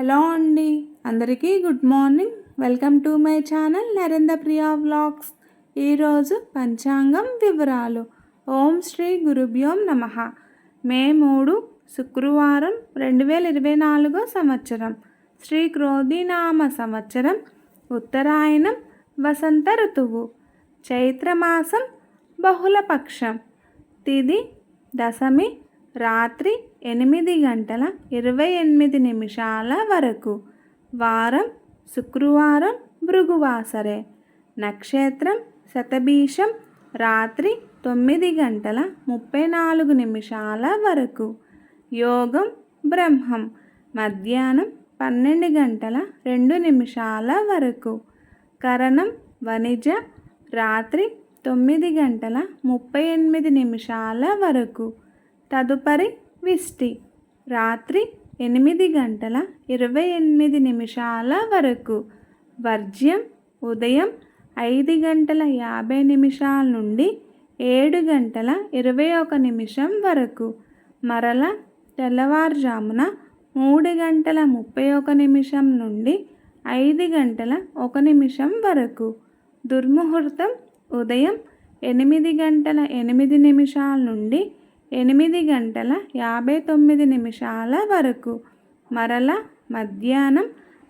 Hello అండి. అందరికీ good morning. Welcome to my channel Narendra Priya vlogs. ఈరోజు పంచాంగం వివరాలు. ఓం శ్రీ గురుభ్యోం నమ. మే మూడు శుక్రవారం రెండు వేల ఇరవై నాలుగో సంవత్సరం. శ్రీ క్రోధినామ సంవత్సరం. ఉత్తరాయణం వసంత ఋతువు. చైత్రమాసం బహుళపక్షం. తిది దశమి రాత్రి ఎనిమిది గంటల ఇరవై ఎనిమిది నిమిషాల వరకు. వారం శుక్రవారం భృగువాసరే. నక్షత్రం శతభీషం రాత్రి తొమ్మిది గంటల ముప్పై నాలుగు నిమిషాల వరకు. యోగం బ్రహ్మం మధ్యాహ్నం పన్నెండు గంటల రెండు నిమిషాల వరకు. కరణం వణిజ రాత్రి తొమ్మిది గంటల ముప్పై ఎనిమిది నిమిషాల వరకు. తదుపరి విష్టి. రాత్రి ఎనిమిది గంటల ఇరవై ఎనిమిది నిమిషాల వరకు. వర్జ్యం ఉదయం ఐదు గంటల యాభై నిమిషాల నుండి ఏడు గంటల ఇరవై ఒక నిమిషం వరకు. మరల తెల్లవారుజామున మూడు గంటల ముప్పై ఒక నిమిషం నుండి ఐదు గంటల ఒక నిమిషం వరకు. దుర్ముహూర్తం ఉదయం ఎనిమిది గంటల ఎనిమిది నిమిషాల నుండి ఎనిమిది గంటల యాభై తొమ్మిది నిమిషాల వరకు. మరల మధ్యాహ్నం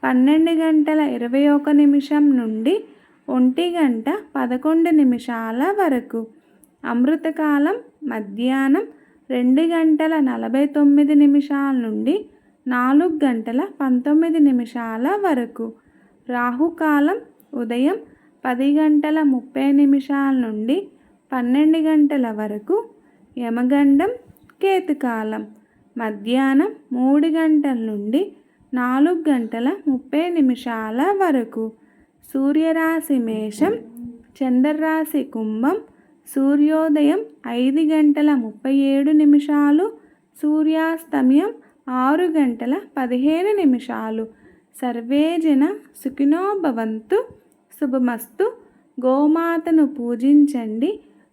పన్నెండు గంటల ఇరవై ఒక నిమిషం నుండి ఒంటి గంట పదకొండు నిమిషాల వరకు. అమృతకాలం మధ్యాహ్నం రెండు గంటల నలభై తొమ్మిది నిమిషాల నుండి నాలుగు గంటల పంతొమ్మిది నిమిషాల వరకు. రాహుకాలం ఉదయం పది గంటల ముప్పై నిమిషాల నుండి పన్నెండు గంటల వరకు. యమగండం కేతుకాలం. మధ్యాహ్నం మూడు గంటల నుండి నాలుగు గంటల ముప్పై నిమిషాల వరకు సూర్యరాశి మేషం చంద్రరాశి కుంభం సూర్యోదయం ఐదు గంటల ముప్పై ఏడు నిమిషాలు సూర్యాస్తమయం ఆరు గంటల పదిహేను నిమిషాలు. సర్వేజన సుఖినోభవంతు శుభమస్తు. గోమాతను పూజించండి.